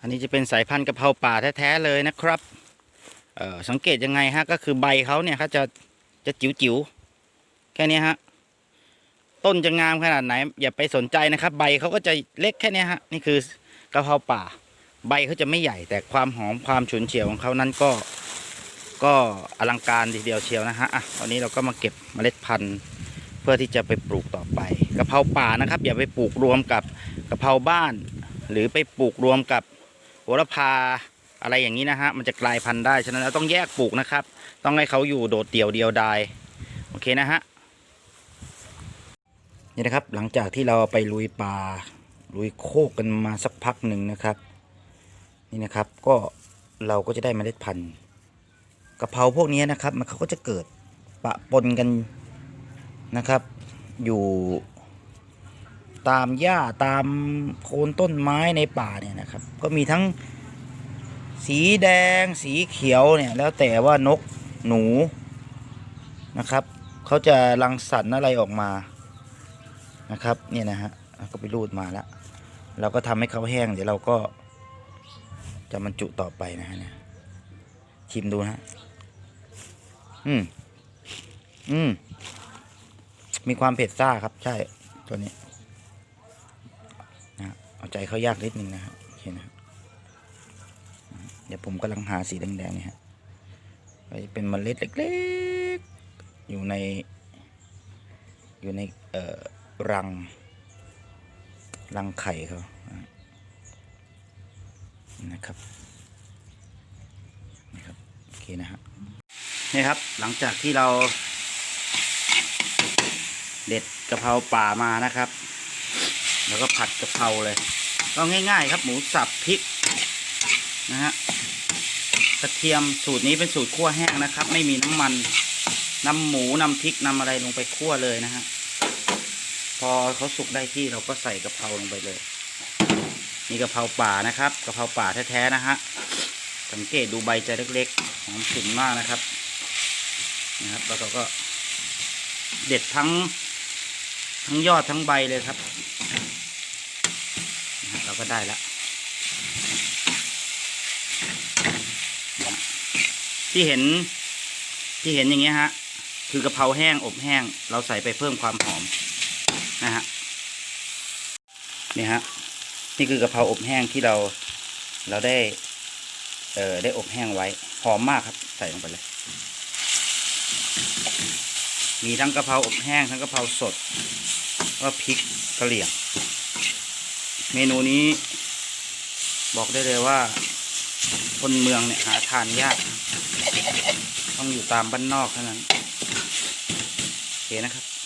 อันนี้จะเป็นสายพันธุ์กะเพราป่าแท้ๆเลยนะครับเออสังเกตยังไงฮะก็คือใบเขาเนี่ยเขาจะจะจิ๋วๆแค่นี้ฮะต้นจะงามขนาดไหน อย่าไปสนใจนะครับ ใบเขาก็จะเล็กแค่นี้ฮะนี่คือกะเพราป่า ใบเขาจะไม่ใหญ่แต่ความหอมความฉุนเฉียวของเขานั้นก็ก็อลังการทีเดียวเชียวนะฮะอะวันนี้เราก็มาเก็บเมล็ดพันธุ์เพื่อที่จะไปปลูกต่อไปกะเพราป่านะครับ อย่าไปปลูกรวมกับกะเพราบ้าน หรือไปปลูกรวมกับ โหระพาอะไรอย่างนี้นะฮะมันจะกลายพันธุ์ได้ฉะนั้นเราต้องแยกปลูกนะครับ ต้องให้เขาอยู่โดดเดี่ยวเดียวดายโอเคนะฮะนี่นะครับหลังจากที่เราไปลุยป่าลุยโคกกันมาสักพักหนึ่งนะครับ นี่นะครับก็เราก็จะได้เมล็ดพันธุ์กะเพราพวกนี้นะครับ มันเขาก็จะเกิดปะปนกันนะครับ อยู่ ตามหญ้าตามโคนต้นไม้ในป่าเนี่ยนะครับ ก็มีทั้งสีแดงสีเขียวเนี่ยแล้วแต่ว่านกหนูนะครับเขาจะรังสรรค์อะไรออกมานะครับเนี่ยนะฮะก็ไปรูดมาแล้วเราก็ทำให้เขาแห้ง เดี๋ยวเราก็จะบรรจุต่อไปนะฮะเนี่ยชิมดูนะฮะอืมอืมมีความเผ็ดซ่าครับ ใช่ตัวนี้ เอาใจเขายากนิดนึงนะฮะโอเคนะครับเดี๋ยวผมกำลังหาสีแดงๆนี่ฮะไว้เป็นเมล็ดเล็กๆ อยู่ใน อยู่ในเอ่อรัง รังไข่เขานะครับนี่ครับโอเคนะฮะนี่ครับหลังจากที่เรา เด็ดกะเพราป่ามานะครับ แล้วก็ผัดกะเพราเลย ก็ง่าย ๆ ครับ หมูสับพริกนะฮะกระเทียมสูตรนี้เป็นสูตรคั่วแห้งนะครับ ไม่มีน้ำมันนำหมูนำพริกนำอะไรลงไปคั่วเลยนะฮะพอเขาสุกได้ที่เราก็ใส่กะเพราลงไปเลยนี่กะเพราป่านะครับกะเพราป่าแท้ๆนะฮะสังเกตดูใบจะเล็กๆหอมฉุนมากนะครับนะครับ แล้วเราก็เด็ดทั้งทั้งยอดทั้งใบเลยครับ ก็ได้แล้วที่เห็นที่เห็นอย่างเงี้ยฮะ คือกะเพราแห้งอบแห้ง เราใส่ไปเพิ่มความหอมนะฮะนี่ฮะนี่คือกะเพราอบแห้งที่เราเราได้ เอ่อได้อบแห้งไว้หอมมากครับ ใส่ลงไปเลย มีทั้งกะเพราอบแห้งทั้งกะเพราสดก็พริกกระเหรี่ยง เมนูนี้ บอกได้เลยว่า คนเมืองเนี่ยหาทานยาก ต้องอยู่ตามบ้านนอกเท่านั้นโอเคนะครับ